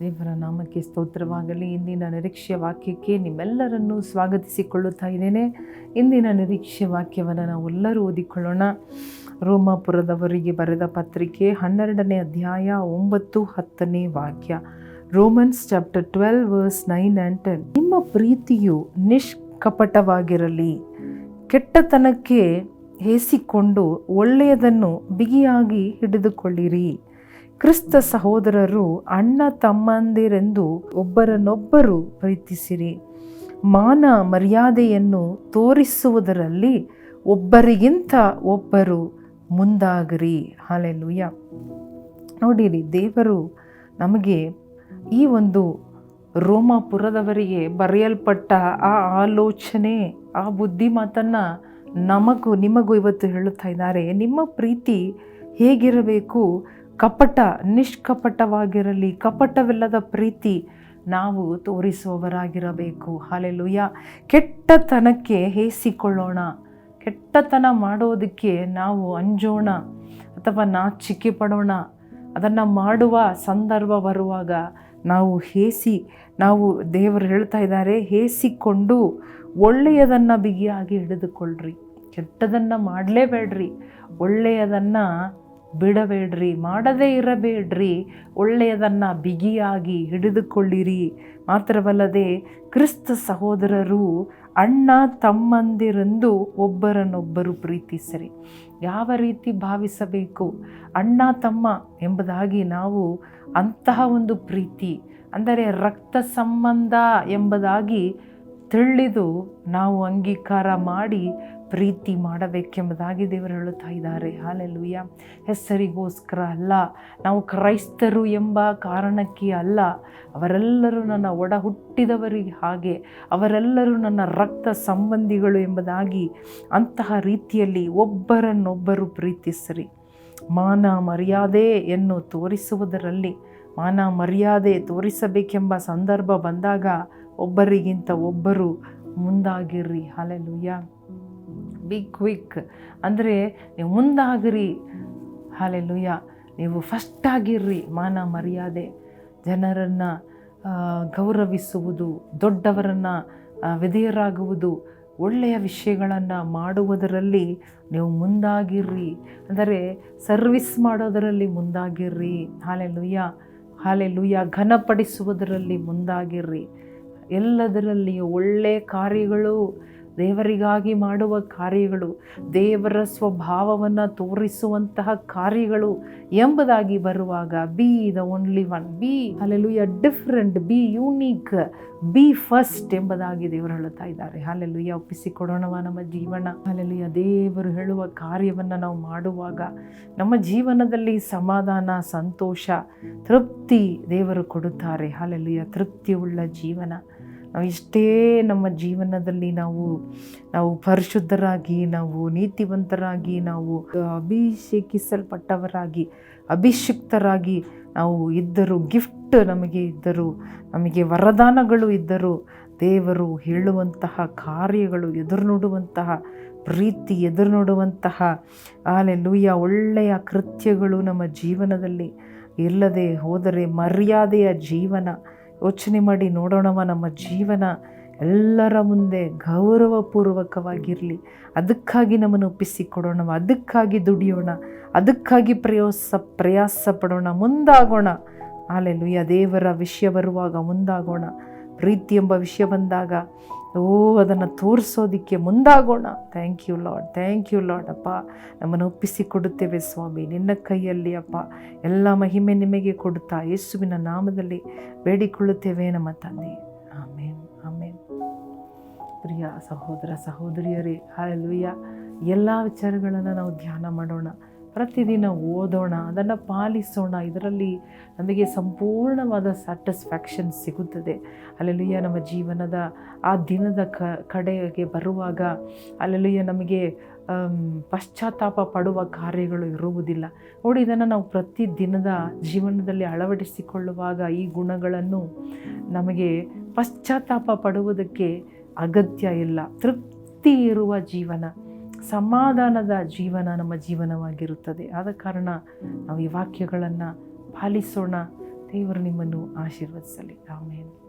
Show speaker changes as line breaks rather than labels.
ದೇವರ ನಾಮಕ್ಕೆ ಸ್ತೋತ್ರವಾಗಲಿ. ಇಂದಿನ ನಿರೀಕ್ಷೆ ವಾಕ್ಯಕ್ಕೆ ನಿಮ್ಮೆಲ್ಲರನ್ನೂ ಸ್ವಾಗತಿಸಿಕೊಳ್ಳುತ್ತಾ ಇದ್ದೇನೆ. ಇಂದಿನ ನಿರೀಕ್ಷೆ ವಾಕ್ಯವನ್ನು ನಾವೆಲ್ಲರೂ ಓದಿಕೊಳ್ಳೋಣ. ರೋಮಾಪುರದವರಿಗೆ ಬರೆದ ಪತ್ರಿಕೆ ಹನ್ನೆರಡನೇ ಅಧ್ಯಾಯ ಒಂಬತ್ತು ಹತ್ತನೇ ವಾಕ್ಯ. Romans chapter twelve verse nine and ten. ನಿಮ್ಮ ಪ್ರೀತಿಯು ನಿಷ್ಕಪಟವಾಗಿರಲಿ. ಕೆಟ್ಟತನಕ್ಕೆ ಹೇಸಿಕೊಂಡು ಒಳ್ಳೆಯದನ್ನು ಬಿಗಿಯಾಗಿ ಹಿಡಿದುಕೊಳ್ಳಿರಿ. ಕ್ರಿಸ್ತ ಸಹೋದರರು ಅಣ್ಣ ತಮ್ಮಂದಿರೆಂದು ಒಬ್ಬರನ್ನೊಬ್ಬರು ಪ್ರೀತಿಸಿರಿ. ಮಾನ ಮರ್ಯಾದೆಯನ್ನು ತೋರಿಸುವುದರಲ್ಲಿ ಒಬ್ಬರಿಗಿಂತ ಒಬ್ಬರು ಮುಂದಾಗಿರಿ. ಹಾಲೆಲುಯ್ಯ ನೋಡಿರಿ, ದೇವರು ನಮಗೆ ಈ ಒಂದು ರೋಮಾಪುರದವರಿಗೆ ಬರೆಯಲ್ಪಟ್ಟ ಆ ಆಲೋಚನೆ, ಆ ಬುದ್ಧಿಮಾತನ್ನು ನಮಗೂ, ನಿಮಗೂ ಇವತ್ತು ಹೇಳುತ್ತಾ ಇದ್ದಾರೆ. ನಿಮ್ಮ ಪ್ರೀತಿ ಹೇಗಿರಬೇಕು? ಕಪಟ, ನಿಷ್ಕಪಟವಾಗಿರಲಿ. ಕಪಟವಿಲ್ಲದ ಪ್ರೀತಿ ನಾವು ತೋರಿಸುವವರಾಗಿರಬೇಕು. ಹಾಲೆಲುಯ್ಯ ಕೆಟ್ಟತನಕ್ಕೆ ಹೇಸಿಕೊಳ್ಳೋಣ. ಕೆಟ್ಟತನ ಮಾಡೋದಕ್ಕೆ ನಾವು ಅಂಜೋಣ ಅಥವಾ ನಾಚಿಕೆ ಪಡೋಣ. ಅದನ್ನು ಮಾಡುವ ಸಂದರ್ಭ ಬರುವಾಗ ನಾವು ಹೇಸಿ, ನಾವು ದೇವರು ಹೇಳ್ತಾ ಇದ್ದಾರೆ, ಹೇಸಿಕೊಂಡು ಒಳ್ಳೆಯದನ್ನು ಬಿಗಿಯಾಗಿ ಹಿಡಿದುಕೊಳ್ಳ್ರಿ ಕೆಟ್ಟದನ್ನು ಮಾಡಲೇಬೇಡ್ರಿ. ಒಳ್ಳೆಯದನ್ನು ಬಿಡಬೇಡ್ರಿ, ಮಾಡದೇ ಇರಬೇಡ್ರಿ. ಒಳ್ಳೆಯದನ್ನು ಬಿಗಿಯಾಗಿ ಹಿಡಿದುಕೊಳ್ಳಿರಿ. ಮಾತ್ರವಲ್ಲದೆ ಕ್ರಿಸ್ತ ಸಹೋದರರು ಅಣ್ಣ ತಮ್ಮಂದಿರೆಂದು ಒಬ್ಬರನ್ನೊಬ್ಬರು ಪ್ರೀತಿಸಿರಿ. ಯಾವ ರೀತಿ ಭಾವಿಸಬೇಕು? ಅಣ್ಣ ತಮ್ಮ ಎಂಬುದಾಗಿ ನಾವು ಅಂತಹ ಒಂದು ಪ್ರೀತಿ, ಅಂದರೆ ರಕ್ತ ಸಂಬಂಧ ಎಂಬುದಾಗಿ ತಿಳಿದು ನಾವು ಅಂಗೀಕಾರ ಮಾಡಿ ಪ್ರೀತಿ ಮಾಡಬೇಕೆಂಬುದಾಗಿ ದೇವರು ಹೇಳುತ್ತಾ ಇದ್ದಾರೆ. ಹಾಲೆಲ್ಲುಯ್ಯ ಹೆಸರಿಗೋಸ್ಕರ ಅಲ್ಲ, ನಾವು ಕ್ರೈಸ್ತರು ಎಂಬ ಕಾರಣಕ್ಕೆ ಅಲ್ಲ, ಅವರೆಲ್ಲರೂ ನನ್ನ ಒಡ ಹುಟ್ಟಿದವರಿಗೆ ಹಾಗೆ, ಅವರೆಲ್ಲರೂ ನನ್ನ ರಕ್ತ ಸಂಬಂಧಿಗಳು ಎಂಬುದಾಗಿ ಅಂತಹ ರೀತಿಯಲ್ಲಿ ಒಬ್ಬರನ್ನೊಬ್ಬರು ಪ್ರೀತಿಸ್ರಿ. ಮಾನ ಮರ್ಯಾದೆ ಎನ್ನು ತೋರಿಸುವುದರಲ್ಲಿ, ಮಾನ ಮರ್ಯಾದೆ ತೋರಿಸಬೇಕೆಂಬ ಸಂದರ್ಭ ಬಂದಾಗ ಒಬ್ಬರಿಗಿಂತ ಒಬ್ಬರು ಮುಂದಾಗಿರ್ರಿ. ಹಾಲೆಲುಯ್ಯ ಬಿ ಕ್ವಿಕ್ ಅಂದರೆ ನೀವು ಮುಂದಾಗಿರಿ. ಹಾಲೆಲುಯ್ಯ ನೀವು ಫಸ್ಟ್ ಆಗಿರ್ರಿ ಮಾನ ಮರ್ಯಾದೆ. ಜನರನ್ನು ಗೌರವಿಸುವುದು, ದೊಡ್ಡವರನ್ನು ವಿಧೇಯರಾಗುವುದು, ಒಳ್ಳೆಯ ವಿಷಯಗಳನ್ನು ಮಾಡುವುದರಲ್ಲಿ ನೀವು ಮುಂದಾಗಿರ್ರಿ. ಅಂದರೆ ಸರ್ವಿಸ್ ಮಾಡೋದರಲ್ಲಿ ಮುಂದಾಗಿರ್ರಿ. Hallelujah hallelujah ಘನಪಡಿಸುವುದರಲ್ಲಿ ಮುಂದಾಗಿರ್ರಿ. ಎಲ್ಲದರಲ್ಲಿಯೂ ಒಳ್ಳೆಯ ಕಾರ್ಯಗಳು ದೇವರಿಗಾಗಿ ಮಾಡುವ ಕಾರ್ಯಗಳು, ದೇವರ ಸ್ವಭಾವವನ್ನು ತೋರಿಸುವಂತಹ ಕಾರ್ಯಗಳು ಎಂಬುದಾಗಿ ಬರುವಾಗ be the only one be alleluia different be unique be first ಎಂಬುದಾಗಿ ದೇವರು ಹೇಳುತ್ತಾ ಇದ್ದಾರೆ. ಹಾಲೆಲ್ಲುಯ್ಯ ಒಪ್ಪಿಸಿಕೊಡೋಣವ ನಮ್ಮ ಜೀವನ. ಹಾಲೆಲ್ಲುಯ್ಯ ದೇವರು ಹೇಳುವ ಕಾರ್ಯವನ್ನು ನಾವು ಮಾಡುವಾಗ ನಮ್ಮ ಜೀವನದಲ್ಲಿ ಸಮಾಧಾನ, ಸಂತೋಷ, ತೃಪ್ತಿ ದೇವರು ಕೊಡುತ್ತಾರೆ. ಹಾಲೆಲ್ಲುಯ್ಯ ತೃಪ್ತಿಯುಳ್ಳ ಜೀವನ. ನಾವು ಇಷ್ಟೇ ನಮ್ಮ ಜೀವನದಲ್ಲಿ ನಾವು ನಾವು ಪರಿಶುದ್ಧರಾಗಿ, ನಾವು ನೀತಿವಂತರಾಗಿ, ನಾವು ಅಭಿಷೇಕಿಸಲ್ಪಟ್ಟವರಾಗಿ, ಅಭಿಷಿಕ್ತರಾಗಿ ನಾವು ಇದ್ದರು ಗಿಫ್ಟ್ ನಮಗೆ ಇದ್ದರು, ನಮಗೆ ವರದಾನಗಳು ಇದ್ದರು, ದೇವರು ಹೇಳುವಂತಹ ಕಾರ್ಯಗಳು ಎದುರು ನೋಡುವಂತಹ ಪ್ರೀತಿ ಎದುರು ನೋಡುವಂತಹ ಆಲೆಲ್ಲೂಯ್ಯ ಒಳ್ಳೆಯ ಕೃತ್ಯಗಳು ನಮ್ಮ ಜೀವನದಲ್ಲಿ ಇಲ್ಲದೆ ಹೋದರೆ ಮರ್ಯಾದೆಯ ಜೀವನ. ಯೋಚನೆ ಮಾಡಿ ನೋಡೋಣವ ನಮ್ಮ ಜೀವನ. ಎಲ್ಲರ ಮುಂದೆ ಗೌರವಪೂರ್ವಕವಾಗಿರಲಿ. ಅದಕ್ಕಾಗಿ ನಮ್ಮನ್ನು ಒಪ್ಪಿಸಿಕೊಡೋಣವ, ಅದಕ್ಕಾಗಿ ದುಡಿಯೋಣ, ಅದಕ್ಕಾಗಿ ಪ್ರಯೋಸ ಪ್ರಯಾಸ ಪಡೋಣ ಮುಂದಾಗೋಣ. ಆಲೆಲುಯ್ಯ ದೇವರ ವಿಷಯ ಬರುವಾಗ ಮುಂದಾಗೋಣ. ಪ್ರೀತಿ ಎಂಬ ವಿಷಯ ಬಂದಾಗ, ಓ, ಅದನ್ನು ತೋರಿಸೋದಕ್ಕೆ ಮುಂದಾಗೋಣ. Thank you lord thank you lord ಅಪ್ಪ. ನಮ್ಮನ್ನು ಒಪ್ಪಿಸಿ ಕೊಡುತ್ತೇವೆ, ಸ್ವಾಮಿ. ನಿನ್ನ ಕೈಯಲ್ಲಿ, ಅಪ್ಪ, ಎಲ್ಲ ಮಹಿಮೆ ನಿಮಗೆ ಕೊಡುತ್ತಾ ಯೇಸುವಿನ ನಾಮದಲ್ಲಿ ಬೇಡಿಕೊಳ್ಳುತ್ತೇವೆ ನಮ್ಮ ತಂದೆ. ಆಮೇನ್ ಆಮೇನ್ ಪ್ರಿಯ ಸಹೋದರ ಸಹೋದರಿಯರೇ ಹಾಲೆಲುಯ್ಯ ಎಲ್ಲ ವಿಚಾರಗಳನ್ನು ನಾವು ಧ್ಯಾನ ಮಾಡೋಣ. ಪ್ರತಿದಿನ ಓದೋಣ, ಅದನ್ನು ಪಾಲಿಸೋಣ, ಇದರಲ್ಲಿ ನಮಗೆ ಸಂಪೂರ್ಣವಾದ ಸ್ಯಾಟಿಸ್ಫ್ಯಾಕ್ಷನ್ ಸಿಗುತ್ತದೆ. ಅಲ್ಲೆಲುಯ್ಯ ನಮ್ಮ ಜೀವನದ ಆ ದಿನದ ಕಡೆಗೆ ಬರುವಾಗ ಅಲ್ಲೆಲುಯ್ಯ ನಮಗೆ ಪಶ್ಚಾತ್ತಾಪ ಪಡುವ ಕಾರ್ಯಗಳು ಇರುವುದಿಲ್ಲ. ನೋಡಿ, ಇದನ್ನು ನಾವು ಪ್ರತಿ ದಿನದ ಜೀವನದಲ್ಲಿ ಅಳವಡಿಸಿಕೊಳ್ಳುವಾಗ ಈ ಗುಣಗಳನ್ನು ನಮಗೆ ಪಶ್ಚಾತ್ತಾಪ ಪಡುವುದಕ್ಕೆ ಅಗತ್ಯ ಇಲ್ಲ. ತೃಪ್ತಿ ಇರುವ ಜೀವನ. ಸಮಾಧಾನದ ಜೀವನ ನಮ್ಮ ಜೀವನವಾಗಿರುತ್ತದೆ. ಆದ ಕಾರಣ ನಾವು ಈ ವಾಕ್ಯಗಳನ್ನು ಪಾಲಿಸೋಣ. ದೇವರು ನಿಮ್ಮನ್ನು ಆಶೀರ್ವದಿಸಲಿ. ಆಮೇಲೆ